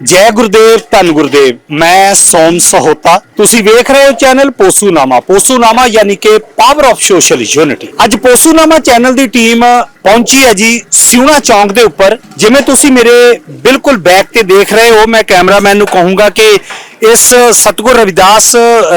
ਜੈ ਗੁਰਦੇਵ, ਧੰਨ ਗੁਰਦੇਵ, ਮੈਂ ਸੋਮ ਸਹੋਤਾ। ਤੁਸੀਂ ਵੇਖ ਰਹੇ ਹੋ ਚੈਨਲ ਪੋਸੂਨਾਮਾ। ਪੋਸੂਨਾਮਾ ਯਾਨੀ ਕਿ ਪਾਵਰ ਆਫ ਸੋਸ਼ਲ ਯੂਨਿਟੀ ਅੱਜ ਪੋਸੂਨਾਮਾ ਚੈਨਲ ਦੀ ਟੀਮ ਪਹੁੰਚੀ ਹੈ ਜੀ ਸਿਉਣਾ ਚੌਂਕ ਦੇ ਉੱਪਰ। ਜਿਵੇਂ ਤੁਸੀਂ ਮੇਰੇ ਬਿਲਕੁਲ ਬੈਕ ਤੇ ਦੇਖ ਰਹੇ ਹੋ, ਮੈਂ ਕੈਮਰਾਮੈਨ ਨੂੰ ਕਹੂੰਗਾ ਕਿ ਇਸ ਸਤਗੁਰ ਰਵਿਦਾਸ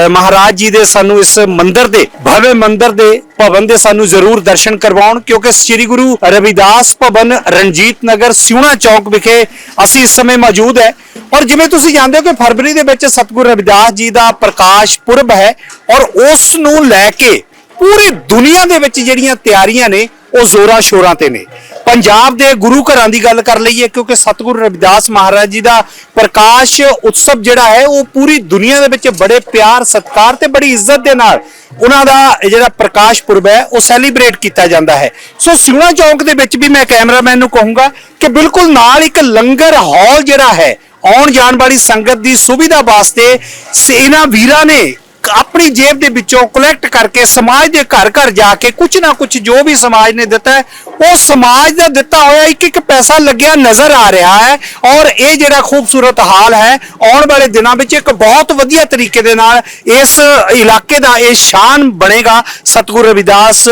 ਮਹਾਰਾਜ ਜੀ ਦੇ ਸਾਨੂੰ ਇਸ ਮੰਦਿਰ ਦੇ ਭਵਯ ਮੰਦਿਰ ਦੇ ਭਵਨ ਦੇ ਸਾਨੂੰ ਜ਼ਰੂਰ ਦਰਸ਼ਨ ਕਰਵਾਉਣ, ਕਿਉਂਕਿ ਸ੍ਰੀ ਗੁਰੂ ਰਵਿਦਾਸ ਭਵਨ ਰਣਜੀਤ ਨਗਰ ਸਿਉਣਾ ਚੌਕ ਵਿਖੇ ਅਸੀਂ ਇਸ ਸਮੇਂ ਮੌਜੂਦ ਹੈ। ਔਰ ਜਿਵੇਂ ਤੁਸੀਂ ਜਾਣਦੇ ਹੋ ਕਿ ਫਰਵਰੀ ਦੇ ਵਿੱਚ ਸਤਗੁਰ ਰਵਿਦਾਸ ਜੀ ਦਾ ਪ੍ਰਕਾਸ਼ ਪੁਰਬ ਹੈ ਔਰ ਉਸ ਨੂੰ ਲੈ ਕੇ ਪੂਰੀ ਦੁਨੀਆ ਦੇ ਵਿੱਚ ਜਿਹੜੀਆਂ ਤਿਆਰੀਆਂ ਨੇ ਉਹ ਜ਼ੋਰਾਂ ਸ਼ੋਰਾਂ ਤੇ ਨੇ। ਪੰਜਾਬ ਦੇ ਗੁਰੂ ਘਰਾਂ ਦੀ ਗੱਲ ਕਰ ਲਈਏ, ਕਿਉਂਕਿ ਸਤਿਗੁਰੂ ਰਵਿਦਾਸ ਮਹਾਰਾਜ ਜੀ ਦਾ ਪ੍ਰਕਾਸ਼ ਉਤਸਵ ਜਿਹੜਾ ਹੈ, ਉਹ ਪੂਰੀ ਦੁਨੀਆ ਦੇ ਵਿੱਚ ਬੜੇ ਪਿਆਰ, ਸਤਿਕਾਰ ਤੇ ਬੜੀ ਇੱਜ਼ਤ ਦੇ ਨਾਲ ਉਹਨਾਂ ਦਾ ਜਿਹੜਾ ਪ੍ਰਕਾਸ਼ ਪੁਰਬ ਹੈ, ਉਹ ਸੈਲੀਬ੍ਰੇਟ ਕੀਤਾ ਜਾਂਦਾ ਹੈ। ਸੋ ਸਿਉਣਾ ਚੌਂਕ ਦੇ ਵਿੱਚ ਵੀ ਮੈਂ ਕੈਮਰਾਮੈਨ ਨੂੰ ਕਹੂੰਗਾ ਕਿ ਬਿਲਕੁਲ ਨਾਲ ਇੱਕ ਲੰਗਰ ਹਾਲ ਜਿਹੜਾ ਹੈ, ਆਉਣ ਜਾਣ ਵਾਲੀ ਸੰਗਤ ਦੀ ਸੁਵਿਧਾ ਵਾਸਤੇ ਇਹਨਾਂ ਵੀਰਾਂ ਨੇ ਆਪਣੀ ਜੇਬ ਦੇ ਵਿੱਚੋਂ ਕਲੈਕਟ ਕਰਕੇ ਸਮਾਜ ਦੇ ਘਰ ਘਰ ਜਾ ਕੇ ਕੁਝ ਨਾ ਕੁਝ ਜੋ ਵੀ ਸਮਾਜ ਨੇ ਦਿੱਤਾ ਹੈ, ਉਹ ਸਮਾਜ ਦਾ ਦਿੱਤਾ ਹੋਇਆ ਇੱਕ ਇੱਕ ਪੈਸਾ ਲੱਗਿਆ ਨਜ਼ਰ ਆ ਰਿਹਾ ਹੈ ਔਰ ਇਹ ਜਿਹੜਾ ਖੂਬਸੂਰਤ ਹਾਲ ਹੈ, ਆਉਣ ਵਾਲੇ ਦਿਨਾਂ ਵਿੱਚ ਇੱਕ ਬਹੁਤ ਵਧੀਆ ਤਰੀਕੇ ਦੇ ਨਾਲ ਇਸ ਇਲਾਕੇ ਦਾ ਇਹ ਸ਼ਾਨ ਬਣੇਗਾ ਸਤਿਗੁਰੂ ਰਵਿਦਾਸ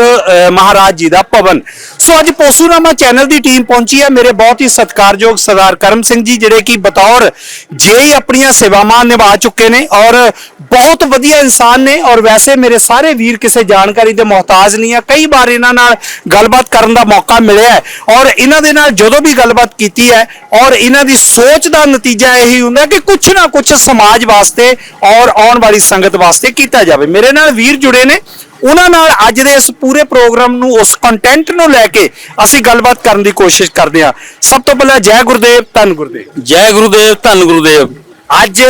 ਮਹਾਰਾਜ ਜੀ ਦਾ ਭਵਨ। ਸੋ ਅੱਜ ਪੋਸੂਨਾਮਾ ਚੈਨਲ ਦੀ ਟੀਮ ਪਹੁੰਚੀ ਹੈ, ਮੇਰੇ ਬਹੁਤ ਹੀ ਸਤਿਕਾਰਯੋਗ ਸਰਦਾਰ ਕਰਮ ਸਿੰਘ ਜੀ, ਜਿਹੜੇ ਕਿ ਬਤੌਰ ਜੇਈ ਆਪਣੀਆਂ ਸੇਵਾਵਾਂ ਨਿਭਾ ਚੁੱਕੇ ਨੇ ਔਰ ਬਹੁਤ ਵਧੀਆ ਇਨਸਾਨ ਨੇ ਔਰ ਵੈਸੇ ਮੇਰੇ ਸਾਰੇ ਵੀਰ ਕਿਸੇ ਜਾਣਕਾਰੀ ਦੇ ਮੁਹਤਾਜ ਨਹੀਂ ਆ। ਕਈ ਵਾਰ ਇਹਨਾਂ ਨਾਲ ਗੱਲਬਾਤ ਕਰਨ ਦਾ ਮੌਕਾ ਮਿਲਿਆ ਹੈ ਔਰ ਇਹਨਾਂ ਦੇ ਨਾਲ ਜਦੋਂ ਵੀ ਗੱਲਬਾਤ ਕੀਤੀ ਹੈ ਔਰ ਇਹਨਾਂ ਦੀ ਸੋਚ ਦਾ ਨਤੀਜਾ ਇਹੀ ਹੁੰਦਾ ਕਿ ਕੁਝ ਨਾ ਕੁਝ ਸਮਾਜ ਵਾਸਤੇ ਔਰ ਆਉਣ ਵਾਲੀ ਸੰਗਤ ਵਾਸਤੇ ਕੀਤਾ ਜਾਵੇ। ਮੇਰੇ ਨਾਲ ਵੀਰ ਜੁੜੇ ਨੇ। ਉਹਨਾਂ ਨਾਲ ਅੱਜ ਦੇ ਇਸ ਪੂਰੇ ਪ੍ਰੋਗਰਾਮ ਨੂੰ ਉਸ ਕੰਟੈਂਟ ਨੂੰ ਲੈ ਕੇ ਅਸੀਂ ਗੱਲਬਾਤ ਕਰਨ ਦੀ ਕੋਸ਼ਿਸ਼ ਕਰਦੇ ਹਾਂ। ਸਭ ਤੋਂ ਪਹਿਲਾਂ ਜੈ ਗੁਰਦੇਵ ਧੰਨ ਗੁਰਦੇਵ। ਜੈ ਗੁਰੂਦੇਵ ਧੰਨ ਗੁਰੂਦੇਵ। ਅੱਜ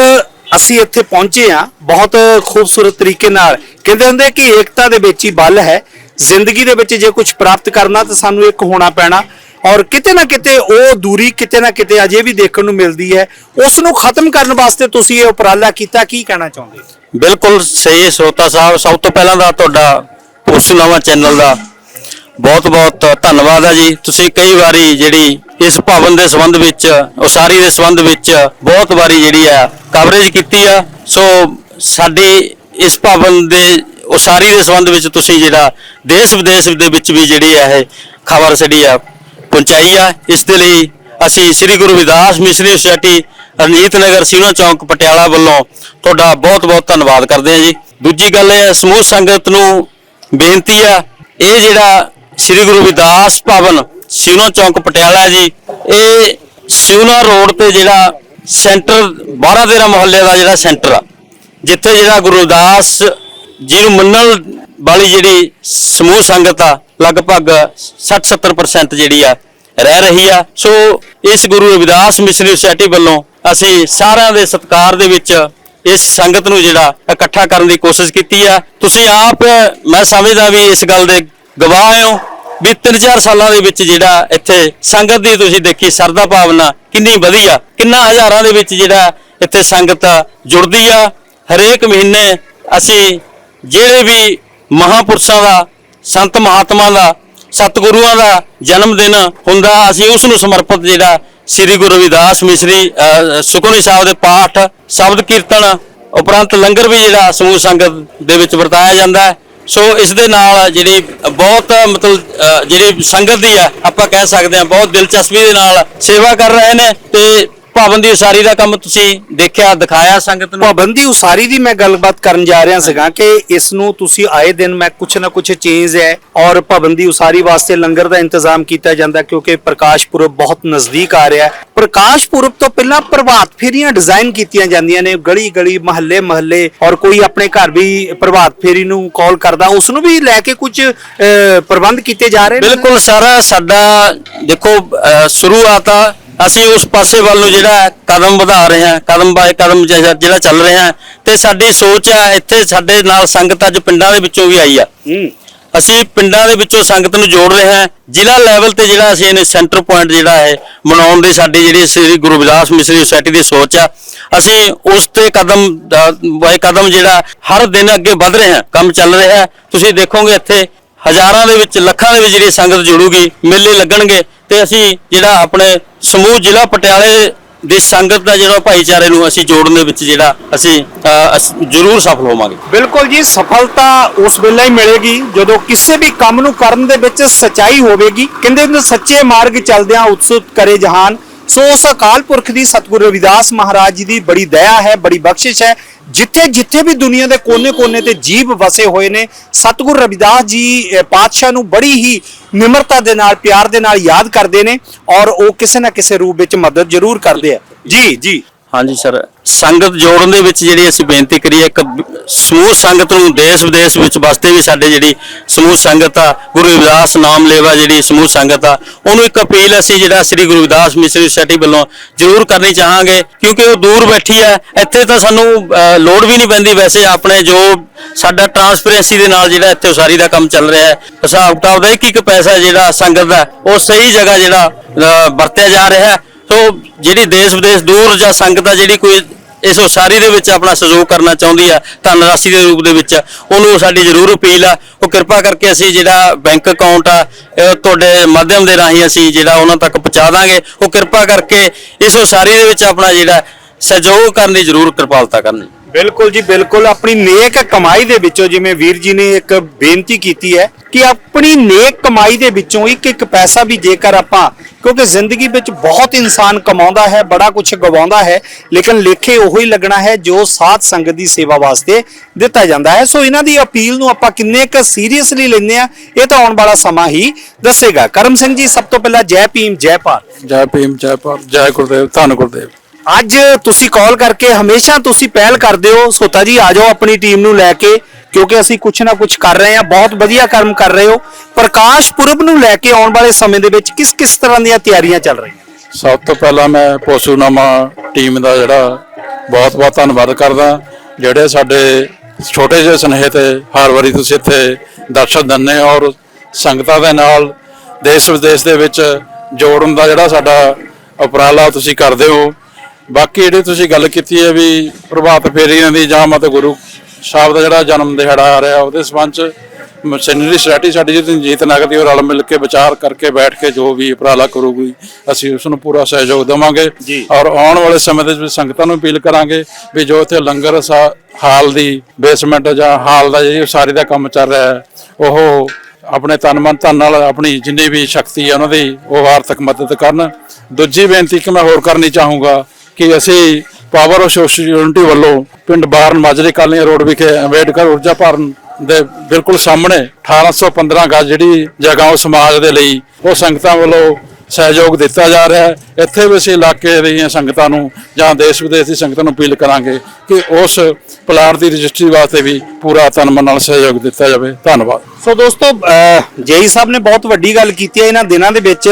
ਅਸੀਂ ਇੱਥੇ ਪਹੁੰਚੇ ਹਾਂ ਬਹੁਤ ਖੂਬਸੂਰਤ ਤਰੀਕੇ ਨਾਲ। ਕਹਿੰਦੇ ਹੁੰਦੇ ਕਿ ਏਕਤਾ ਦੇ ਵਿੱਚ ਹੀ ਬਲ ਹੈ। ਜ਼ਿੰਦਗੀ ਦੇ ਵਿੱਚ ਜੇ ਕੁਝ ਪ੍ਰਾਪਤ ਕਰਨਾ ਤਾਂ ਸਾਨੂੰ ਇੱਕ ਹੋਣਾ ਪੈਣਾ। ਔਰ ਕਿਤੇ ਨਾ ਕਿਤੇ ਉਹ ਦੂਰੀ ਕਿਤੇ ਨਾ ਕਿਤੇ ਅਜੇ ਵੀ ਦੇਖਣ ਨੂੰ ਮਿਲਦੀ ਹੈ। ਉਸ ਨੂੰ ਖਤਮ ਕਰਨ ਵਾਸਤੇ ਤੁਸੀਂ ਇਹ ਉਪਰਾਲਾ ਕੀਤਾ, ਕੀ ਕਹਿਣਾ ਚਾਹੁੰਦੇ ਬਿਲਕੁਲ ਸਹੀ ਸਰੋਤਾ ਸਾਹਿਬ, ਸਭ ਤੋਂ ਪਹਿਲਾਂ ਦਾ ਤੁਹਾਡਾ ਪੋਸੂਨਾਮਾ ਚੈਨਲ ਦਾ ਬਹੁਤ-ਬਹੁਤ ਧੰਨਵਾਦ ਹੈ ਜੀ। ਤੁਸੀਂ ਕਈ ਵਾਰੀ ਜਿਹੜੀ ਇਸ ਭਵਨ ਦੇ ਸੰਬੰਧ ਵਿੱਚ, ਉਸਾਰੀ ਦੇ ਸੰਬੰਧ ਵਿੱਚ ਬਹੁਤ ਵਾਰੀ ਜਿਹੜੀ ਆ ਕਵਰੇਜ ਕੀਤੀ ਆ। ਸੋ ਸਾਡੀ ਇਸ ਭਵਨ ਦੇ ਉਸਾਰੀ ਦੇ ਸੰਬੰਧ ਵਿੱਚ ਤੁਸੀਂ ਜਿਹੜਾ ਦੇਸ਼ ਵਿਦੇਸ਼ ਦੇ ਵਿੱਚ ਵੀ ਜਿਹੜੀ ਆ ਇਹ ਖਬਰ ਛੜੀ ਆ ਪਹੁੰਚਾਈ ਆ। ਇਸ ਦੇ ਲਈ ਅਸੀਂ ਸ੍ਰੀ ਗੁਰੂ ਵਿਦਾਸ ਮਿਸ਼ਨਰੀ ਸੁਸਾਇਟੀ ਰਣਜੀਤ ਨਗਰ ਸੀਨਾ ਚੌਂਕ ਪਟਿਆਲਾ ਵੱਲੋਂ ਤੁਹਾਡਾ ਬਹੁਤ-ਬਹੁਤ ਧੰਨਵਾਦ ਕਰਦੇ ਹਾਂ ਜੀ। ਦੂਜੀ ਗੱਲ ਇਹ ਸਮੂਹ ਸੰਗਤ ਨੂੰ ਬੇਨਤੀ ਆ, ਇਹ ਜਿਹੜਾ ਸ੍ਰੀ ਗੁਰੂ ਰਵਿਦਾਸ ਭਵਨ ਸੀਨਾ ਚੌਂਕ ਪਟਿਆਲਾ ਜੀ। ਇਹ ਸਿਉਨਾ ਰੋਡ ਤੇ ਜਿਹੜਾ ਸੈਂਟਰ 12 13 ਮੁਹੱਲੇ ਦਾ ਜਿਹੜਾ ਸੈਂਟਰ ਆ, ਜਿੱਥੇ ਜਿਹੜਾ ਗੁਰੂ ਰਵਿਦਾਸ ਜੀ ਨੂੰ ਮੰਨਣ ਵਾਲੀ ਜਿਹੜੀ ਸਮੂਹ ਸੰਗਤ ਆ, ਲਗਭਗ 60-70% ਜਿਹੜੀ ਆ, ਰਹਿ ਰਹੀ ਆ। ਸੋ ਇਸ ਗੁਰੂ ਰਵਿਦਾਸ ਮਿਸ਼ਨਰੀ ਸੁਸਾਇਟੀ ਵੱਲੋਂ ਅਸੀਂ ਸਾਰਿਆਂ ਦੇ ਸਤਿਕਾਰ ਦੇ ਵਿੱਚ ਇਸ ਸੰਗਤ ਨੂੰ ਜਿਹੜਾ ਇਕੱਠਾ ਕਰਨ ਦੀ ਕੋਸ਼ਿਸ਼ ਕੀਤੀ ਆ। ਤੁਸੀਂ ਆਪ, ਮੈਂ ਸਮਝਦਾ ਵੀ ਇਸ ਗੱਲ ਦੇ ਗਵਾਹ ਹੋ। ਵੀ 3-4 ਸਾਲਾਂ ਦੇ ਵਿੱਚ ਜਿਹੜਾ ਇੱਥੇ ਸੰਗਤ ਦੀ ਤੁਸੀਂ ਦੇਖੀ ਸਰਦਾ ਭਾਵਨਾ ਕਿੰਨੀ ਵਧੀਆ ਕਿੰਨਾ ਹਜ਼ਾਰਾਂ ਦੇ ਵਿੱਚ ਜਿਹੜਾ ਇੱਥੇ ਸੰਗਤ ਜੁੜਦੀ ਆ। ਹਰੇਕ ਮਹੀਨੇ ਅਸੀਂ ਜਿਹੜੇ ਵੀ ਮਹਾਪੁਰਸ਼ਾਂ ਦਾ ਸੰਤ ਮਹਾਤਮਾ ਦਾ ਸਤਿਗੁਰੂਆਂ ਦਾ ਜਨਮ ਦਿਨ ਹੁੰਦਾ ਅਸੀਂ ਉਸ ਨੂੰ ਸਮਰਪਿਤ ਜਿਹੜਾ ਸ੍ਰੀ ਗੁਰੂ ਰਵਿਦਾਸ ਮਿਸ਼ਰੀ ਅਹ, ਸੁਖਮਨੀ ਸਾਹਿਬ ਦੇ ਪਾਠ ਸ਼ਬਦ ਕੀਰਤਨ ਉਪਰੰਤ ਲੰਗਰ ਵੀ ਜਿਹੜਾ ਸਮੂਹ ਸੰਗਤ ਦੇ ਵਿੱਚ ਵਰਤਾਇਆ ਜਾਂਦਾ ਹੈ। ਸੋ ਇਸ ਦੇ ਨਾਲ ਜਿਹੜੀ ਬਹੁਤ, ਮਤਲਬ ਜਿਹੜੀ ਸੰਗਤ ਦੀ ਆ ਆਪਾਂ ਕਹਿ ਸਕਦੇ ਹਾਂ, ਬਹੁਤ ਦਿਲਚਸਪੀ ਦੇ ਨਾਲ ਸੇਵਾ ਕਰ ਰਹੇ ਨੇ ਤੇ ਭਵਨ ਦੀ ਉਸਾਰੀ ਦਾ ਕੰਮ ਤੁਸੀਂ ਦੇਖਿਆ ਦਿਖਾਇਆ ਸੰਗਤ ਨੂੰ? ਭਵਨ ਦੀ ਉਸਾਰੀ ਦੀ ਮੈਂ ਗੱਲਬਾਤ ਕਰਨ ਜਾ ਰਿਹਾ ਸੀਗਾ ਕਿ ਇਸ ਨੂੰ ਤੁਸੀਂ ਆਏ ਦਿਨ ਮੈਂ ਕੁਛ ਨਾ ਕੁਛ ਚੇਂਜ ਹੈ ਔਰ ਭਵਨ ਦੀ ਉਸਾਰੀ ਵਾਸਤੇ ਲੰਗਰ ਦਾ ਇੰਤਜ਼ਾਮ ਕੀਤਾ ਜਾਂਦਾ ਕਿਉਂਕਿ ਪ੍ਰਕਾਸ਼ ਪੁਰਬ ਬਹੁਤ ਨਜ਼ਦੀਕ ਆ ਰਿਹਾ ਹੈ। ਪ੍ਰਕਾਸ਼ ਪੁਰਬ ਤੋਂ ਪਹਿਲਾਂ ਪ੍ਰਭਾਤ ਫੇਰੀਆਂ ਡਿਜ਼ਾਈਨ ਕੀਤੀਆਂ ਜਾਂਦੀਆਂ ਨੇ ਗਲੀ ਗਲੀ ਮਹੱਲੇ ਮਹੱਲੇ ਔਰ ਕੋਈ ਆਪਣੇ ਘਰ ਵੀ ਪ੍ਰਭਾਤ ਫੇਰੀ ਨੂੰ ਕਾਲ ਕਰਦਾ ਉਸ ਨੂੰ ਵੀ ਲੈ ਕੇ ਕੁਝ ਪ੍ਰਬੰਧ ਕੀਤੇ ਜਾ ਰਹੇ ਨੇ? ਬਿਲਕੁਲ ਸਾਰਾ ਸਾਡਾ ਦੇਖੋ ਸ਼ੁਰੂਆਤ ਆ ਅਸੀਂ ਉਸ ਪਾਸੇ ਵੱਲ ਨੂੰ ਜਿਹੜਾ ਕਦਮ ਵਧਾ ਰਹੇ ਹਾਂ ਕਦਮ ਬਾਏ ਕਦਮ ਜਿਹੜਾ ਚੱਲ ਰਹੇ ਹਾਂ ਤੇ ਸਾਡੀ ਸੋਚ ਆ ਇੱਥੇ ਸਾਡੇ ਨਾਲ ਸੰਗਤ ਅੱਜ ਪਿੰਡਾਂ ਦੇ ਵਿੱਚੋਂ ਵੀ ਆਈ ਆ। ਅਸੀਂ ਪਿੰਡਾਂ ਦੇ ਵਿੱਚੋਂ ਸੰਗਤ ਨੂੰ ਜੋੜ ਰਹੇ ਹਾਂ। ਜ਼ਿਲ੍ਹਾ ਲੈਵਲ ਤੇ ਜਿਹੜਾ ਅਸੀਂ ਇਹਨੇ ਸੈਂਟਰ ਪੁਆਇੰਟ ਜਿਹੜਾ ਹੈ ਮਨਾਉਣ ਦੀ ਸਾਡੀ ਜਿਹੜੀ ਸ੍ਰੀ ਗੁਰੂ ਵਿਲਾਸ ਮਿਸ਼ਰੀ ਸੁਸਾਇਟੀ ਦੀ ਸੋਚ ਆ ਅਸੀਂ ਉਸ ਤੇ ਕਦਮ ਬਾਏ ਕਦਮ ਜਿਹੜਾ ਹਰ ਦਿਨ ਅੱਗੇ ਵਧ ਰਹੇ ਹਾਂ ਕੰਮ ਚੱਲ ਰਿਹਾ ਤੁਸੀਂ ਦੇਖੋਗੇ ਇੱਥੇ ਹਜ਼ਾਰਾਂ ਦੇ ਵਿੱਚ ਲੱਖਾਂ ਦੇ ਵਿੱਚ ਜਿਹੜੀ ਸੰਗਤ ਜੁੜੂਗੀ ਮੇਲੇ ਲੱਗਣਗੇ। ਤੇ ਅਸੀਂ ਜਿਹੜਾ ਆਪਣੇ ਸਮੂਹ ਜ਼ਿਲ੍ਹਾ ਪਟਿਆਲੇ ਦੀ ਸੰਗਤ ਦਾ ਜਿਹੜਾ ਭਾਈਚਾਰੇ ਨੂੰ ਅਸੀਂ ਜੋੜਨ ਦੇ ਵਿੱਚ ਜਿਹੜਾ ਅਸੀਂ ਜ਼ਰੂਰ ਸਫਲ ਹੋਵਾਂਗੇ। ਬਿਲਕੁਲ ਜੀ, ਸਫਲਤਾ ਉਸ ਵੇਲੇ ਹੀ ਮਿਲੇਗੀ ਜਦੋਂ ਕਿਸੇ ਵੀ ਕੰਮ ਨੂੰ ਕਰਨ ਦੇ ਵਿੱਚ ਸਚਾਈ ਹੋਵੇਗੀ। ਕਹਿੰਦੇ ਨੇ ਸੱਚੇ ਮਾਰਗ ਚੱਲਦਿਆਂ ਉਤਸੁਕ ਕਰੇ ਜਹਾਨ। ਸੋ ਉਸ ਅਕਾਲ ਪੁਰਖ ਦੀ ਸਤਿਗੁਰੂ ਰਵਿਦਾਸ ਮਹਾਰਾਜ ਜੀ ਦੀ ਬੜੀ ਦਇਆ ਹੈ, ਬੜੀ ਬਖਸ਼ਿਸ਼ ਹੈ। ਜਿੱਥੇ ਜਿੱਥੇ ਵੀ ਦੁਨੀਆ ਦੇ ਕੋਨੇ-ਕੋਨੇ ਤੇ ਜੀਵ ਵਸੇ ਹੋਏ ਨੇ, ਸਤਿਗੁਰੂ ਰਵਿਦਾਸ ਜੀ ਪਾਤਸ਼ਾਹ ਨੂੰ ਬੜੀ ਹੀ ਨਿਮਰਤਾ ਦੇ ਨਾਲ, ਪਿਆਰ ਦੇ ਨਾਲ ਯਾਦ ਕਰਦੇ ਨੇ ਔਰ ਉਹ ਕਿਸੇ ਨਾ ਕਿਸੇ ਰੂਪ ਵਿੱਚ ਮਦਦ ਜ਼ਰੂਰ ਕਰਦੇ ਆ। ਜੀ ਜੀ। ਹਾਂਜੀ, ਸਰ। ਸੰਗਤ ਜੋੜਨ ਦੇ ਵਿੱਚ ਜਿਹੜੀ ਅਸੀਂ ਬੇਨਤੀ ਕਰੀਏ, ਇੱਕ ਸਮੂਹ ਸੰਗਤ ਨੂੰ ਦੇਸ਼ ਵਿਦੇਸ਼ ਵਿੱਚ ਵਸਦੇ ਵੀ ਸਾਡੇ ਜਿਹੜੀ ਸਮੂਹ ਸੰਗਤ ਆ, ਗੁਰੂ ਰਵਿਦਾਸ ਨਾਮ ਲੈਵਾ ਜਿਹੜੀ ਸਮੂਹ ਸੰਗਤ ਆ, ਉਹਨੂੰ ਇੱਕ ਅਪੀਲ ਅਸੀਂ ਜਿਹੜਾ ਸ੍ਰੀ ਗੁਰੂ ਰਵਿਦਾਸ ਮਿਸ਼ਨਰੀ ਸੋਸਾਇਟੀ ਵੱਲੋਂ ਜ਼ਰੂਰ ਕਰਨੀ ਚਾਹਾਂਗੇ, ਕਿਉਂਕਿ ਉਹ ਦੂਰ ਬੈਠੀ ਹੈ। ਇੱਥੇ ਤਾਂ ਸਾਨੂੰ ਲੋੜ ਵੀ ਨਹੀਂ ਪੈਂਦੀ ਵੈਸੇ ਆਪਣੇ ਜੋ ਸਾਡਾ ਟਰਾਂਸਪੇਰੈਂਸੀ ਦੇ ਨਾਲ ਜਿਹੜਾ ਇੱਥੇ ਉਸਾਰੀ ਦਾ ਕੰਮ ਚੱਲ ਰਿਹਾ ਹੈ ਹਿਸਾਬ ਕਿਤਾਬ ਦਾ ਇੱਕ ਇੱਕ ਪੈਸਾ ਜਿਹੜਾ ਸੰਗਤ ਦਾ, ਉਹ ਸਹੀ ਜਗ੍ਹਾ ਜਿਹੜਾ ਵਰਤਿਆ ਜਾ ਰਿਹਾ ਹੈ। ਸੋ ਜਿਹੜੀ ਦੇਸ਼ ਵਿਦੇਸ਼ ਦੂਰ ਜਾਂ ਸੰਗਤ ਆ ਜਿਹੜੀ ਕੋਈ ਇਸ ਉਸਾਰੀ ਦੇ ਵਿੱਚ ਆਪਣਾ ਸਹਿਯੋਗ ਕਰਨਾ ਚਾਹੁੰਦੀ ਆ, ਧਨ ਰਾਸ਼ੀ ਦੇ ਰੂਪ ਦੇ ਵਿੱਚ, ਉਹਨੂੰ ਸਾਡੀ ਜ਼ਰੂਰ ਅਪੀਲ ਆ। ਉਹ ਕਿਰਪਾ ਕਰਕੇ ਅਸੀਂ ਜਿਹੜਾ ਬੈਂਕ ਅਕਾਊਂਟ ਆ ਤੁਹਾਡੇ ਮਾਧਿਅਮ ਦੇ ਰਾਹੀਂ ਅਸੀਂ ਜਿਹੜਾ ਉਹਨਾਂ ਤੱਕ ਪਹੁੰਚਾ ਦਾਂਗੇ। ਉਹ ਕਿਰਪਾ ਕਰਕੇ ਇਸ ਉਸਾਰੀ ਦੇ ਵਿੱਚ ਆਪਣਾ ਜਿਹੜਾ ਸਹਿਯੋਗ ਕਰਨ ਦੀ ਜ਼ਰੂਰ ਕਿਰਪਾਲਤਾ ਕਰਨੀ। ਬਿਲਕੁਲ ਜੀ, ਬਿਲਕੁਲ। ਆਪਣੀ ਨੇਕ ਕਮਾਈ ਦੇ ਵਿੱਚੋਂ ਜਿਵੇਂ ਵੀਰ ਜੀ ਨੇ ਇੱਕ ਬੇਨਤੀ ਕੀਤੀ ਹੈ ਕਿ ਆਪਣੀ ਨੇਕ ਕਮਾਈ ਦੇ ਵਿੱਚੋਂ ਇੱਕ ਇੱਕ ਪੈਸਾ ਵੀ ਜੇਕਰ ਆਪਾਂ, ਕਿਉਂਕਿ ਜ਼ਿੰਦਗੀ ਵਿੱਚ ਬਹੁਤ ਇਨਸਾਨ ਕਮਾਉਂਦਾ ਹੈ, ਬੜਾ ਕੁਝ ਗਵਾਉਂਦਾ ਹੈ, ਲੇਕਿਨ ਲੇਖੇ ਉਹੀ ਲੱਗਣਾ ਹੈ ਜੋ ਸਾਧ ਸੰਗਤ ਦੀ ਸੇਵਾ ਵਾਸਤੇ ਦਿੱਤਾ ਜਾਂਦਾ ਹੈ। ਸੋ ਇਹਨਾਂ ਦੀ ਅਪੀਲ ਨੂੰ ਆਪਾਂ ਕਿੰਨੇ ਕੁ ਸੀਰੀਅਸਲੀ ਲੈਂਦੇ ਆ ਇਹ ਤਾਂ ਆਉਣ ਵਾਲਾ ਸਮਾਂ ਹੀ ਦੱਸੇਗਾ। ਕਰਮ ਸਿੰਘ ਜੀ, ਸਭ ਤੋਂ ਪਹਿਲਾਂ ਜੈ ਭੀਮ, ਜੈ ਭਾਰਤ। ਜੈ ਭੀਮ, ਜੈ ਭਾਰਤ। ਜੈ ਗੁਰਦੇਵ, ਧੰਨ ਗੁਰਦੇਵ। ਅੱਜ ਤੁਸੀਂ ਕਾਲ ਕਰਕੇ ਹਮੇਸ਼ਾ ਤੁਸੀਂ ਪਹਿਲ ਕਰਦੇ ਹੋ। ਸੋਤਾ ਜੀ, ਆ ਜਾਓ ਆਪਣੀ ਟੀਮ ਨੂੰ ਲੈ ਕੇ, ਕਿਉਂਕਿ ਅਸੀਂ ਕੁਝ ਨਾ ਕੁਝ ਕਰ ਰਹੇ ਹਾਂ, ਬਹੁਤ ਵਧੀਆ ਕੰਮ ਕਰ ਰਹੇ ਹੋ। ਪ੍ਰਕਾਸ਼ ਪੁਰਬ ਨੂੰ ਲੈ ਕੇ ਆਉਣ ਵਾਲੇ ਸਮੇਂ ਦੇ ਵਿੱਚ ਕਿਸ ਕਿਸ ਤਰ੍ਹਾਂ ਦੀਆਂ ਤਿਆਰੀਆਂ ਚੱਲ ਰਹੀਆਂ? ਸਭ ਤੋਂ ਪਹਿਲਾਂ ਮੈਂ ਪੋਸੂਨਾਮਾ ਟੀਮ ਦਾ ਜਿਹੜਾ ਬਹੁਤ ਬਹੁਤ ਧੰਨਵਾਦ ਕਰਦਾ। ਜਿਹੜੇ ਸਾਡੇ ਛੋਟੇ ਜਿਹੇ ਸੁਨੇਹੇ ਤੇ ਹਰ ਵਾਰੀ ਤੁਸੀਂ ਇੱਥੇ ਦਰਸ਼ਨ ਦਿੰਦੇ ਹੋ ਔਰ ਸੰਗਤਾਂ ਦੇ ਨਾਲ ਦੇਸ਼ ਵਿਦੇਸ਼ ਦੇ ਵਿੱਚ ਜੋੜਨ ਦਾ ਜਿਹੜਾ ਸਾਡਾ ਉਪਰਾਲਾ ਤੁਸੀਂ ਕਰਦੇ ਹੋ। ਬਾਕੀ ਜਿਹੜੀ ਤੁਸੀਂ ਗੱਲ ਕੀਤੀ ਹੈ ਵੀ ਪ੍ਰਭਾਤ ਫੇਰੀਆਂ ਦੀ ਜਾਂ ਮਤ ਗੁਰੂ ਸਾਹਿਬ ਦਾ ਜਿਹੜਾ ਜਨਮ ਦਿਹਾੜਾ ਆ ਰਿਹਾ ਉਹਦੇ ਸੰਬੰਧ ਚ ਮਸ਼ੀਨਰੀ ਸਟ੍ਰੈਟਜੀ ਸਾਡੀ ਜਿਹੜੀ ਜੀਤ ਨਗਰ ਦੀ ਉਹ ਰਲ ਮਿਲ ਕੇ ਵਿਚਾਰ ਕਰਕੇ ਬੈਠ ਕੇ ਜੋ ਵੀ ਉਪਰਾਲਾ ਕਰੂਗੀ ਅਸੀਂ ਉਸ ਨੂੰ ਪੂਰਾ ਸਹਿਯੋਗ ਦੇਵਾਂਗੇ ਜੀ। ਔਰ ਆਉਣ ਵਾਲੇ ਸਮੇਂ ਦੇ ਵਿੱਚ ਸੰਗਤਾਂ ਨੂੰ ਅਪੀਲ ਕਰਾਂਗੇ ਵੀ ਜੋ ਇੱਥੇ ਲੰਗਰ ਹਾਲ ਦੀ ਬੇਸਮੈਂਟ ਜਾਂ ਹਾਲ ਦਾ ਜਿਹੜੀ ਉਸਾਰੀ ਦਾ ਕੰਮ ਚੱਲ ਰਿਹਾ ਹੈ ਉਹ ਆਪਣੇ ਤਨ ਮਨ ਧਨ ਨਾਲ ਆਪਣੀ ਜਿੰਨੀ ਵੀ ਸ਼ਕਤੀ ਹੈ ਉਹਨਾਂ ਦੀ ਉਹ ਆਰਥਿਕ ਮਦਦ ਕਰਨ ਦੂਜੀ ਬੇਨਤੀ ਕਿ ਮੈਂ ਹੋਰ ਕਰਨੀ ਚਾਹੂੰਗਾ ਕਿ ਅਸੀਂ ਪਾਵਰ ਆਫ ਸੋਸ਼ਲ ਯੂਨਿਟੀ ਵੱਲੋਂ ਪਿੰਡ ਬਾਰਨ ਮਾਜਰੇ ਕਾਲੀਆਂ ਰੋਡ ਵਿਖੇ ਅੰਬੇਡਕਰ ਊਰਜਾ ਭਰਨ ਦੇ ਬਿਲਕੁਲ ਸਾਹਮਣੇ 1815 ਗਜ ਜਿਹੜੀ ਜਗ੍ਹਾ ਉਹ ਸਮਾਜ ਦੇ ਲਈ ਉਹ ਸੰਗਤਾਂ ਵੱਲੋਂ ਸਹਿਯੋਗ ਦਿੱਤਾ ਜਾ ਰਿਹਾ ਹੈ। ਇੱਥੇ ਵੀ ਅਸੀਂ ਇਲਾਕੇ ਦੀਆਂ ਸੰਗਤਾਂ ਨੂੰ ਜਾਂ ਦੇਸ਼ ਵਿਦੇਸ਼ ਦੀ ਸੰਗਤਾਂ ਨੂੰ ਅਪੀਲ ਕਰਾਂਗੇ ਕਿ ਉਸ ਪਲਾਟ ਦੀ ਰਜਿਸਟਰੀ ਵਾਸਤੇ ਵੀ ਪੂਰਾ ਤਨ ਮਨ ਨਾਲ ਸਹਿਯੋਗ ਦਿੱਤਾ ਜਾਵੇ। ਧੰਨਵਾਦ। ਸੋ ਦੋਸਤੋ ਜੇਈ ਸਾਹਿਬ ਨੇ ਬਹੁਤ ਵੱਡੀ ਗੱਲ ਕੀਤੀ ਹੈ। ਇਹਨਾਂ ਦਿਨਾਂ ਦੇ ਵਿੱਚ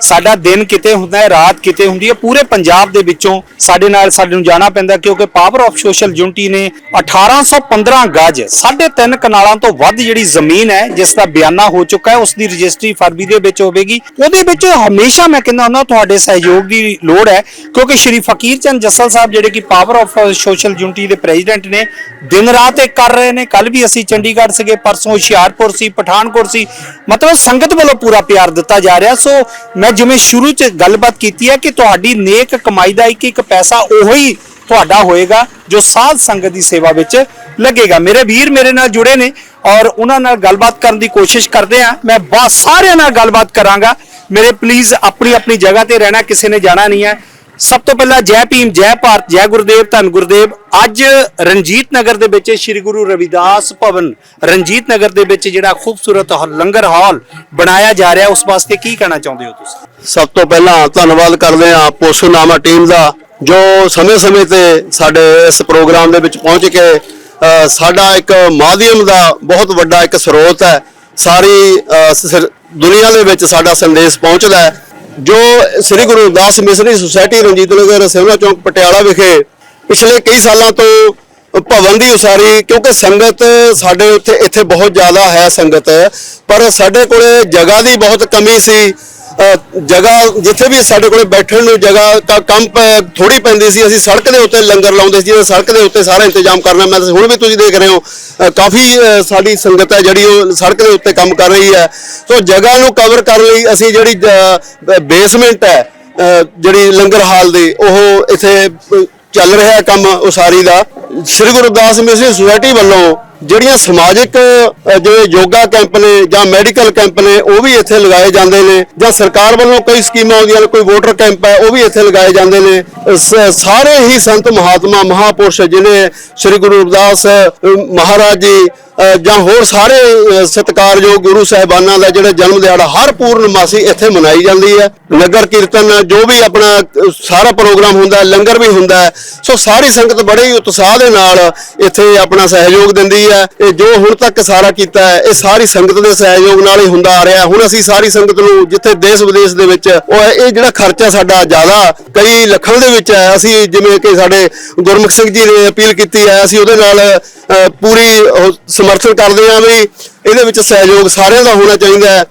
ਸਾਡਾ ਦਿਨ ਕਿਤੇ ਹੁੰਦਾ ਹੈ, ਰਾਤ ਕਿਤੇ ਹੁੰਦੀ ਹੈ। ਪੂਰੇ ਪੰਜਾਬ ਦੇ ਵਿੱਚੋਂ ਸਾਡੇ ਨਾਲ ਸਾਡੇ ਨੂੰ ਜਾਣਾ ਪੈਂਦਾ ਕਿਉਂਕਿ ਪਾਵਰ ਆਫ ਸੋਸ਼ਲ ਯੂਨਿਟੀ ਨੇ 1815 ਗਜ 3.5 ਕਨਾਲਾਂ ਤੋਂ ਵੱਧ ਜਿਹੜੀ ਜ਼ਮੀਨ ਹੈ, ਜਿਸ ਦਾ ਬਿਆਨਾ ਹੋ ਚੁੱਕਾ ਹੈ ਉਸ ਦੀ ਰਜਿਸਟਰੀ ਫਰਵਰੀ ਦੇ ਵਿੱਚ ਹੋਵੇਗੀ। ਉਹਦੇ ਵਿੱਚ ਹਮੇਸ਼ਾ ਮੈਂ ਕਹਿੰਦਾ ਹੁੰਦਾ, ਤੁਹਾਡੇ ਸਹਿਯੋਗ ਦੀ ਲੋੜ ਹੈ, ਕਿਉਂਕਿ ਸ਼੍ਰੀ ਫਕੀਰ ਚੰਦ ਜੱਸਲ ਸਾਹਿਬ ਜਿਹੜੇ ਕਿ ਪਾਵਰ ਆਫ ਸੋਸ਼ਲ ਯੂਨਿਟੀ ਦੇ ਪ੍ਰੈਜ਼ੀਡੈਂਟ ਨੇ, ਦਿਨ ਰਾਤ ਇੱਕ ਕਰ ਰਹੇ ਨੇ। ਕੱਲ ਵੀ ਅਸੀਂ ਚੰਡੀਗੜ੍ਹ ਸੀਗੇ, ਪਰਸੋਂ ਹੁਸ਼ਿਆਰਪੁਰ ਸੀ ਪਠਾਨਕੋਟ ਸੀ। ਮਤਲਬ ਸੰਗਤ ਵੱਲੋਂ ਪੂਰਾ ਪਿਆਰ ਦਿੱਤਾ ਜਾ ਰਿਹਾ। ਸੋ ਮੈਂ ਜਿਵੇਂ ਸ਼ੁਰੂ ਚ ਗੱਲਬਾਤ ਕੀਤੀ ਹੈ ਕਿ ਤੁਹਾਡੀ ਨੇਕ ਕਮਾਈ ਦਾ ਇੱਕ ਇੱਕ ਪੈਸਾ ਉਹੀ ਤੁਹਾਡਾ ਹੋਏਗਾ ਜੋ ਸਾਧ ਸੰਗਤ ਦੀ ਸੇਵਾ ਵਿੱਚ ਲੱਗੇਗਾ। ਮੇਰੇ ਵੀਰ ਮੇਰੇ ਨਾਲ ਜੁੜੇ ਨੇ ਔਰ ਉਹਨਾਂ ਨਾਲ ਗੱਲਬਾਤ ਕਰਨ ਦੀ ਕੋਸ਼ਿਸ਼ ਕਰਦੇ ਆ ਮੈਂ ਬਾ ਸਾਰਿਆਂ ਨਾਲ ਗੱਲਬਾਤ ਕਰਾਂਗਾ। ਮੇਰੇ ਪਲੀਜ਼ ਆਪਣੀ ਆਪਣੀ ਜਗ੍ਹਾ ਤੇ ਰਹਿਣਾ, ਕਿਸੇ ਨੇ ਜਾਣਾ ਨਹੀਂ ਹੈ। ਸਭ ਤੋਂ ਪਹਿਲਾਂ ਜੈ ਭੀਮ ਜੈ ਭਾਰਤ ਜੈ ਗੁਰਦੇਵ ਧੰਨ ਗੁਰਦੇਵ। ਅੱਜ ਰਣਜੀਤ ਨਗਰ ਦੇ ਵਿੱਚ ਸ਼੍ਰੀ ਗੁਰੂ ਰਵਿਦਾਸ ਭਵਨ ਰਣਜੀਤ ਨਗਰ ਦੇ ਵਿੱਚ ਜਿਹੜਾ ਖੂਬਸੂਰਤ ਲੰਗਰ ਹਾਲ ਬਣਾਇਆ ਜਾ ਰਿਹਾ ਉਸ ਵਾਸਤੇ ਕੀ ਕਹਿਣਾ ਚਾਹੁੰਦੇ ਹੋ ਤੁਸੀਂ? ਸਭ ਤੋਂ ਪਹਿਲਾਂ ਧੰਨਵਾਦ ਕਰਦੇ ਹਾਂ ਪੋਸੂਨਾਮਾ ਟੀਮ ਦਾ ਜੋ ਸਮੇਂ-ਸਮੇਂ ਤੇ ਸਾਡੇ ਇਸ ਪ੍ਰੋਗਰਾਮ ਦੇ ਵਿੱਚ ਪਹੁੰਚ ਕੇ ਅ, ਸਾਡਾ ਇੱਕ ਮਾਧਿਅਮ ਦਾ ਬਹੁਤ ਵੱਡਾ ਇੱਕ ਸਰੋਤ ਹੈ। ਸਾਰੀ ਅ, ਸ- ਦੁਨੀਆ ਦੇ ਵਿੱਚ ਸਾਡਾ ਸੰਦੇਸ਼ ਪਹੁੰਚਦਾ ਹੈ। ਜੋ ਸ੍ਰੀ ਗੁਰੂ ਰਵਿਦਾਸ ਮਿਸ਼ਨਰੀ ਸੁਸਾਇਟੀ ਰਣਜੀਤ ਨਗਰ ਸਿਵਨਾ ਚੌਂਕ ਪਟਿਆਲਾ ਵਿਖੇ ਪਿਛਲੇ ਕਈ ਸਾਲਾਂ ਤੋਂ ਭਵਨ ਦੀ ਉਸਾਰੀ, ਕਿਉਂਕਿ ਸੰਗਤ ਸਾਡੇ ਉੱਥੇ, ਇੱਥੇ ਬਹੁਤ ਜ਼ਿਆਦਾ ਹੈ ਸੰਗਤ, ਪਰ ਸਾਡੇ ਕੋਲੇ ਜਗ੍ਹਾ ਦੀ ਬਹੁਤ ਕਮੀ ਸੀ। ਜਗ੍ਹਾ ਜਿੱਥੇ ਵੀ ਸਾਡੇ ਕੋਲੇ ਬੈਠਣ ਨੂੰ ਜਗ੍ਹਾ ਕ- ਕਮ ਥੋੜੀ ਪੈਂਦੀ ਸੀ। ਅਸੀਂ ਸੜਕ ਦੇ ਉੱਤੇ ਲੰਗਰ ਲਾਉਂਦੇ ਸੀ। ਸੜਕ ਦੇ ਉੱਤੇ ਸਾਰਾ ਇੰਤਜ਼ਾਮ ਕਰਨਾ, ਮੈਂ ਤਾਂ ਹੁਣ ਵੀ ਤੁਸੀਂ ਦੇਖ ਰਹੇ ਹੋ ਕਾਫੀ ਸਾਡੀ ਸੰਗਤ ਹੈ ਜਿਹੜੀ ਉਹ ਸੜਕ ਦੇ ਉੱਤੇ ਕੰਮ ਕਰ ਰਹੀ ਹੈ। ਸੋ ਜਗ੍ਹਾ ਨੂੰ ਕਵਰ ਕਰਨ ਲਈ ਅਸੀਂ ਜਿਹੜੀ ਬੇਸਮੈਂਟ ਹੈ ਜਿਹੜੀ ਲੰਗਰ ਹਾਲ ਦੀ, ਉਹ ਇੱਥੇ ਚੱਲ ਰਿਹਾ ਕੰਮ ਉਸਾਰੀ ਦਾ। ਸ੍ਰੀ ਗੁਰੂ ਰਵਿਦਾਸ ਮਿਸ਼ਨ ਸੁਸਾਇਟੀ ਵੱਲੋਂ ਜਿਹੜੀਆਂ ਸਮਾਜਿਕ ਜਿਹੜੇ ਯੋਗਾ ਕੈਂਪ ਨੇ ਜਾਂ ਮੈਡੀਕਲ ਕੈਂਪ ਨੇ ਉਹ ਵੀ ਇੱਥੇ ਲਗਾਏ ਜਾਂਦੇ ਨੇ। ਜਾਂ ਸਰਕਾਰ ਵੱਲੋਂ ਕਈ ਸਕੀਮਾਂ ਆਉਂਦੀਆਂ ਨੇ ਕੋਈ ਵੋਟਰ ਕੈਂਪ ਹੈ ਉਹ ਵੀ ਇੱਥੇ ਲਗਾਏ ਜਾਂਦੇ ਨੇ। ਸਾਰੇ ਹੀ ਸੰਤ ਮਹਾਤਮਾ ਮਹਾਪੁਰਸ਼ ਜਿਨੇ ਸ੍ਰੀ ਗੁਰੂ ਰਵਿਦਾਸ ਮਹਾਰਾਜ ਜੀ ਜਾਂ ਹੋਰ ਸਾਰੇ ਅਹ, ਸਤਿਕਾਰਯੋਗ ਗੁਰੂ ਸਾਹਿਬਾਨਾਂ ਦਾ ਜਿਹੜਾ ਜਨਮ ਦਿਹਾੜਾ ਹਰ ਪੂਰਨਮਾਸੀ ਇੱਥੇ ਮਨਾਈ ਜਾਂਦੀ ਹੈ। ਨਗਰ ਕੀਰਤਨ ਜੋ ਵੀ ਆਪਣਾ ਸਾਰਾ ਪ੍ਰੋਗਰਾਮ ਹੁੰਦਾ ਲੰਗਰ ਵੀ ਹੁੰਦਾ ਹੈ। ਸੋ ਸਾਰੀ ਸੰਗਤ ਬੜੇ ਹੀ ਉਤਸ਼ਾਹ ਦੇ ਨਾਲ ਇੱਥੇ ਆਪਣਾ ਸਹਿਯੋਗ ਦਿੰਦੀ ਹੈ ਇਹ ਜੋ ਹੁਣ ਤੱਕ ਸਾਰਾ ਕੀਤਾ ਹੈ, ਇਹ ਸਾਰੀ ਸੰਗਤ ਦੇ ਸਹਿਯੋਗ ਨਾਲ ਹੀ ਹੁੰਦਾ ਆ ਰਿਹਾ। ਹੁਣ ਅਸੀਂ ਸਾਰੀ ਸੰਗਤ ਨੂੰ ਜਿੱਥੇ ਦੇਸ਼ ਵਿਦੇਸ਼ ਦੇ ਵਿੱਚ ਉਹ ਇਹ ਜਿਹੜਾ ਖਰਚਾ ਸਾਡਾ ਜ਼ਿਆਦਾ ਕਈ ਲੱਖਾਂ ਦੇ ਵਿੱਚ ਹੈ, ਅਸੀਂ ਜਿਵੇਂ ਕਿ ਸਾਡੇ ਗੁਰਮੁਖ ਸਿੰਘ ਜੀ ਨੇ ਅਪੀਲ ਕੀਤੀ ਹੈ, ਅਸੀਂ ਉਹਦੇ ਨਾਲ ਪੂਰੀ ਸਮਰਥਨ ਕਰਦੇ ਹਾਂ ਵੀ ਇਹਦੇ ਵਿੱਚ ਸਹਿਯੋਗ ਸਾਰਿਆਂ ਦਾ ਹੋਣਾ ਚਾਹੀਦਾ ਹੈ।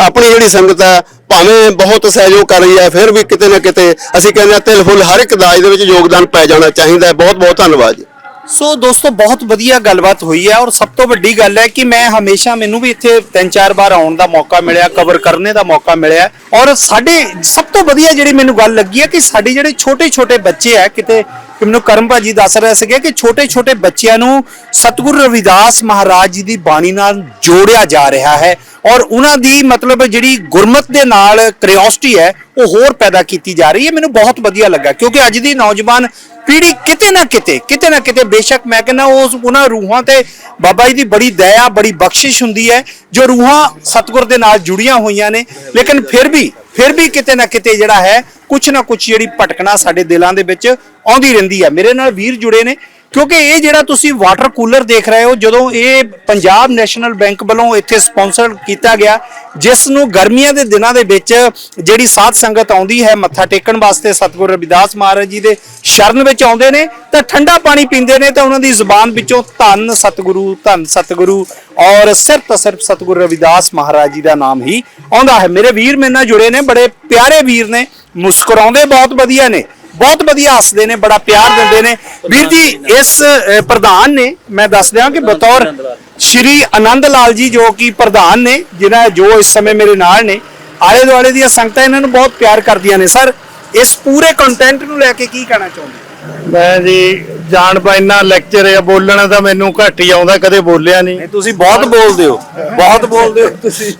ਆਪਣੀ ਜਿਹੜੀ ਸੰਗਤ ਹੈ, ਭਾਵੇਂ ਬਹੁਤ ਸਹਿਯੋਗ ਕਰ ਰਹੀ ਹੈ, ਫਿਰ ਵੀ ਕਿਤੇ ਨਾ ਕਿਤੇ ਅਸੀਂ ਕਹਿੰਦੇ ਹਾਂ ਤਿਲ ਫੁੱਲ ਹਰ ਇੱਕ ਦਾਜ ਦੇ ਵਿੱਚ ਯੋਗਦਾਨ ਪੈ ਜਾਣਾ ਚਾਹੀਦਾ ਹੈ। ਬਹੁਤ ਬਹੁਤ ਧੰਨਵਾਦ ਜੀ। ਸੋ ਦੋਸਤੋ, ਬਹੁਤ ਵਧੀਆ ਗੱਲਬਾਤ ਹੋਈ ਹੈ ਔਰ ਸਭ ਤੋਂ ਵੱਡੀ ਗੱਲ ਹੈ ਕਿ ਮੈਂ ਹਮੇਸ਼ਾ ਮੈਨੂੰ ਵੀ ਇੱਥੇ ਤਿੰਨ ਚਾਰ ਵਾਰ ਆਉਣ ਦਾ ਮੌਕਾ ਮਿਲਿਆ ਕਵਰ ਕਰਨੇ ਦਾ ਮੌਕਾ ਮਿਲਿਆ ਔਰ ਸਾਡੇ ਸਭ ਤੋਂ ਵਧੀਆ ਜਿਹੜੀ ਮੈਨੂੰ ਗੱਲ ਲੱਗੀ ਹੈ ਕਿ ਸਾਡੇ ਜਿਹੜੇ ਛੋਟੇ ਛੋਟੇ ਬੱਚੇ ਆ, ਕਿਤੇ ਮੈਨੂੰ ਕਰਮ ਭਾਜੀ ਦੱਸ ਰਿਹਾ ਸੀਗਾ ਕਿ ਛੋਟੇ ਛੋਟੇ ਬੱਚਿਆਂ ਨੂੰ ਸਤਿਗੁਰੂ ਰਵਿਦਾਸ ਮਹਾਰਾਜ ਜੀ ਦੀ ਬਾਣੀ ਨਾਲ ਜੋੜਿਆ ਜਾ ਰਿਹਾ ਹੈ ਔਰ ਉਹਨਾਂ ਦੀ ਮਤਲਬ ਜਿਹੜੀ ਗੁਰਮਤ ਦੇ ਨਾਲ ਕਰਿਓਸਿਟੀ ਹੈ, ਉਹ ਹੋਰ ਪੈਦਾ ਕੀਤੀ ਜਾ ਰਹੀ ਹੈ। ਮੈਨੂੰ ਬਹੁਤ ਵਧੀਆ ਲੱਗਾ ਕਿਉਂਕਿ ਅੱਜ ਦੀ ਨੌਜਵਾਨ ਪੀੜ੍ਹੀ ਕਿਤੇ ਨਾ ਕਿਤੇ ਕਿਤੇ ਨਾ ਕਿਤੇ ਬੇਸ਼ੱਕ ਮੈਂ ਕਹਿੰਦਾ ਉਸ ਉਹਨਾਂ ਰੂਹਾਂ ਤੇ ਬਾਬਾ ਜੀ ਦੀ ਬੜੀ ਦਇਆ, ਬੜੀ ਬਖਸ਼ਿਸ਼ ਹੁੰਦੀ ਹੈ, ਜੋ ਰੂਹਾਂ ਸਤਿਗੁਰ ਦੇ ਨਾਲ ਜੁੜੀਆਂ ਹੋਈਆਂ ਨੇ। ਲੇਕਿਨ ਫਿਰ ਵੀ ਫਿਰ ਵੀ ਕਿਤੇ ਨਾ ਕਿਤੇ ਜਿਹੜਾ ਹੈ, ਕੁਛ ਨਾ ਕੁਛ ਜਿਹੜੀ ਭਟਕਣਾ ਸਾਡੇ ਦਿਲਾਂ ਦੇ ਵਿੱਚ ਆਉਂਦੀ ਰਹਿੰਦੀ ਹੈ। ਮੇਰੇ ਨਾਲ ਵੀਰ ਜੁੜੇ ਨੇ ਕਿਉਂਕਿ ਇਹ ਜਿਹੜਾ ਤੁਸੀਂ ਵਾਟਰ ਕੂਲਰ ਦੇਖ ਰਹੇ ਹੋ, ਜਦੋਂ ਇਹ ਪੰਜਾਬ ਨੈਸ਼ਨਲ ਬੈਂਕ ਵੱਲੋਂ ਇੱਥੇ ਸਪਾਂਸਰ ਕੀਤਾ ਗਿਆ, ਜਿਸ ਨੂੰ ਗਰਮੀਆਂ ਦੇ ਦਿਨਾਂ ਦੇ ਵਿੱਚ ਜਿਹੜੀ ਸਾਧ ਸੰਗਤ ਆਉਂਦੀ ਹੈ, ਮੱਥਾ ਟੇਕਣ ਵਾਸਤੇ ਸਤਿਗੁਰੂ ਰਵਿਦਾਸ ਮਹਾਰਾਜ ਜੀ ਦੇ ਸ਼ਰਨ ਵਿੱਚ ਆਉਂਦੇ ਨੇ, ਤਾਂ ਠੰਡਾ ਪਾਣੀ ਪੀਂਦੇ ਨੇ, ਤਾਂ ਉਹਨਾਂ ਦੀ ਜ਼ੁਬਾਨ ਵਿੱਚੋਂ ਧੰਨ ਸਤਿਗੁਰੂ ਧੰਨ ਸਤਿਗੁਰੂ ਔਰ ਸਿਰਫ ਤਾਂ ਸਿਰਫ ਸਤਿਗੁਰੂ ਰਵਿਦਾਸ ਮਹਾਰਾਜ ਜੀ ਦਾ ਨਾਮ ਹੀ ਆਉਂਦਾ ਹੈ। ਮੇਰੇ ਵੀਰ ਮੇਰੇ ਨਾਲ ਜੁੜੇ ਨੇ, ਬੜੇ ਪਿਆਰੇ ਵੀਰ ਨੇ, ਮੁਸਕਰਾਉਂਦੇ ਬਹੁਤ ਵਧੀਆ ਨੇ। ਬਹੁਤ ਵਧੀਆ ਹੱਸਦੇ ਨੇ ਬੜਾ ਪਿਆਰ ਦਿੰਦੇ ਨੇ। ਵੀਰ ਜੀ ਇਸ ਪ੍ਰਧਾਨ ਨੇ ਮੈਂ ਦੱਸ ਦਿਆਂ ਕਿ ਬਤੌਰ ਸ਼੍ਰੀ ਆਨੰਦ ਲਾਲ ਜੀ ਜੋ ਕਿ ਪ੍ਰਧਾਨ ਨੇ ਜਿਨ੍ਹਾਂ ਜੋ ਇਸ ਸਮੇਂ ਮੇਰੇ ਨਾਲ ਨੇ ਆਲੇ ਦੁਆਲੇ ਦੀਆਂ ਸੰਗਤਾਂ ਇਹਨਾਂ ਨੂੰ ਬਹੁਤ ਪਿਆਰ ਕਰਦੀਆਂ ਨੇ। ਸਰ ਇਸ ਪੂਰੇ ਕੰਟੈਂਟ ਨੂੰ ਲੈ ਕੇ ਕੀ ਕਹਿਣਾ ਚਾਹੁੰਦੇ ਮੈਂ ਜੀ ਜਾਣ ਪੈਣਾ ਲੈਕਚਰ ਆ ਬੋਲਣਾ ਤਾਂ ਮੈਨੂੰ ਘੱਟ ਹੀ ਆਉਂਦਾ ਕਦੇ ਬੋਲਿਆ ਨਹੀਂ। ਤੁਸੀਂ ਬਹੁਤ ਬੋਲਦੇ ਹੋ ਬਹੁਤ ਬੋਲਦੇ ਹੋ ਤੁਸੀਂ।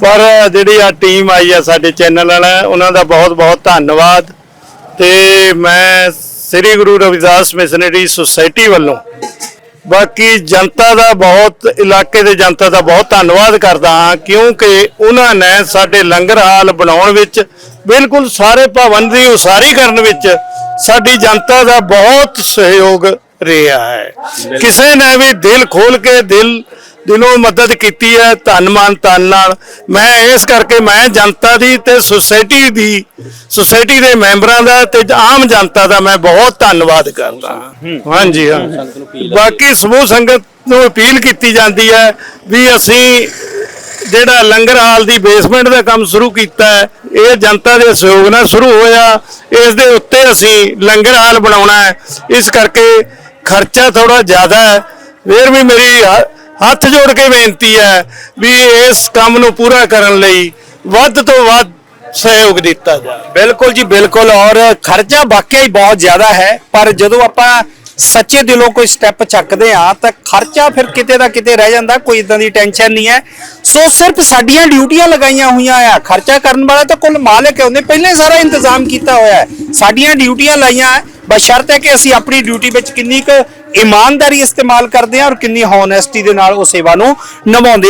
ਪਰ ਜਿਹੜੀ ਆ ਟੀਮ ਆਈ ਆ ਸਾਡੇ ਚੈਨਲ ਵਾਲਾ ਉਹਨਾਂ ਦਾ ਬਹੁਤ ਬਹੁਤ ਧੰਨਵਾਦ। ਤੇ ਮੈਂ ਸ੍ਰੀ ਗੁਰੂ ਰਵਿਦਾਸ ਮਿਸ਼ਨਰੀ ਸੁਸਾਇਟੀ ਵੱਲੋਂ ਬਾਕੀ ਜਨਤਾ ਦਾ ਬਹੁਤ ਇਲਾਕੇ ਦੇ ਜਨਤਾ ਦਾ ਬਹੁਤ ਧੰਨਵਾਦ ਕਰਦਾ ਹਾਂ ਕਿਉਂਕਿ ਉਹਨਾਂ ਨੇ ਸਾਡੇ ਲੰਗਰ ਹਾਲ ਬਣਾਉਣ ਵਿੱਚ ਬਿਲਕੁਲ ਸਾਰੇ ਭਵਨ ਦੀ ਉਸਾਰੀ ਕਰਨ ਵਿੱਚ ਸਾਡੀ ਜਨਤਾ ਦਾ ਬਹੁਤ ਸਹਿਯੋਗ ਰਿਹਾ ਹੈ। ਕਿਸੇ ਨੇ ਵੀ ਦਿਲ ਖੋਲ ਕੇ ਦਿਲ ਦਿਲੋਂ ਮਦਦ ਕੀਤੀ ਹੈ, ਧੰਨ ਮਾਨ ਤਨ ਨਾਲ। ਮੈਂ ਇਸ ਕਰਕੇ ਮੈਂ ਜਨਤਾ ਦੀ ਤੇ ਸੁਸਾਇਟੀ ਦੀ, ਸੁਸਾਇਟੀ ਦੇ ਮੈਂਬਰਾਂ ਦਾ ਤੇ ਆਮ ਜਨਤਾ ਦਾ ਮੈਂ ਬਹੁਤ ਧੰਨਵਾਦ ਕਰਦਾ ਹਾਂ। ਹਾਂਜੀ, ਹਾਂ। ਬਾਕੀ ਸਮੂਹ ਸੰਗਤ ਨੂੰ ਅਪੀਲ ਕੀਤੀ ਜਾਂਦੀ ਹੈ ਵੀ ਅਸੀਂ ਜਿਹੜਾ ਲੰਗਰ ਹਾਲ ਦੀ ਬੇਸਮੈਂਟ ਦਾ ਕੰਮ ਸ਼ੁਰੂ ਕੀਤਾ ਹੈ, ਇਹ ਜਨਤਾ ਦੇ ਸਹਿਯੋਗ ਨਾਲ ਸ਼ੁਰੂ ਹੋਇਆ। ਇਸ ਦੇ ਉੱਤੇ ਅਸੀਂ ਲੰਗਰ ਹਾਲ ਬਣਾਉਣਾ ਹੈ। ਇਸ ਕਰਕੇ ਖਰਚਾ ਥੋੜਾ ਜ਼ਿਆਦਾ ਹੈ। ਫਿਰ ਵੀ ਮੇਰੀ ਹੱਥ ਜੋੜ ਕੇ ਬੇਨਤੀ ਹੈ ਵੀ ਇਸ ਕੰਮ ਨੂੰ ਪੂਰਾ ਕਰਨ ਲਈ ਵੱਧ ਤੋਂ ਵੱਧ ਸਹਿਯੋਗ ਦਿੱਤਾ ਜਾਵੇ। ਬਿਲਕੁਲ ਜੀ, ਬਿਲਕੁਲ ਔਰ ਖਰਚਾ ਵਾਕਿਆ ਹੀ ਬਹੁਤ ਜ਼ਿਆਦਾ ਹੈ, ਪਰ ਜਦੋਂ ਆਪਾਂ ਸੱਚੇ ਦਿਲੋਂ ਕੋਈ ਸਟੈਪ ਚੱਕਦੇ ਆ ਤਾਂ ਖਰਚਾ ਫਿਰ ਕਿਤੇ ਦਾ ਕਿਤੇ ਰਹਿ ਜਾਂਦਾ, ਕੋਈ ਇਦਾਂ ਦੀ ਟੈਨਸ਼ਨ ਨਹੀਂ ਹੈ। ਸੋ ਸਿਰਫ ਸਾਡੀਆਂ ਡਿਊਟੀਆਂ ਲਗਾਈਆਂ ਹੋਈਆਂ ਆ, ਖਰਚਾ ਕਰਨ ਵਾਲਾ ਤਾਂ ਕੁੱਲ ਮਾਲਕ ਹੈ, ਉਹਨੇ ਪਹਿਲੇ ਸਾਰਾ ਇੰਤਜ਼ਾਮ ਕੀਤਾ ਹੋਇਆ ਹੈ। ਸਾਡੀਆਂ ਡਿਊਟੀਆਂ ਲਾਈਆਂ ਹੈ ਬਸ਼ਰਤ ਹੈ ਕਿ ਅਸੀਂ ਆਪਣੀ ਡਿਊਟੀ ਵਿੱਚ ਕਿੰਨੀ ਕੁ ਇਮਾਨਦਾਰੀ ਇਸਤੇਮਾਲ ਕਰਦੇ ਹਾਂ ਔਰ ਕਿੰਨੀ ਹੌਨੈਸਟੀ ਦੇ ਨਾਲ ਉਹ ਸੇਵਾ ਨੂੰ ਨਿਭਾਉਂਦੇ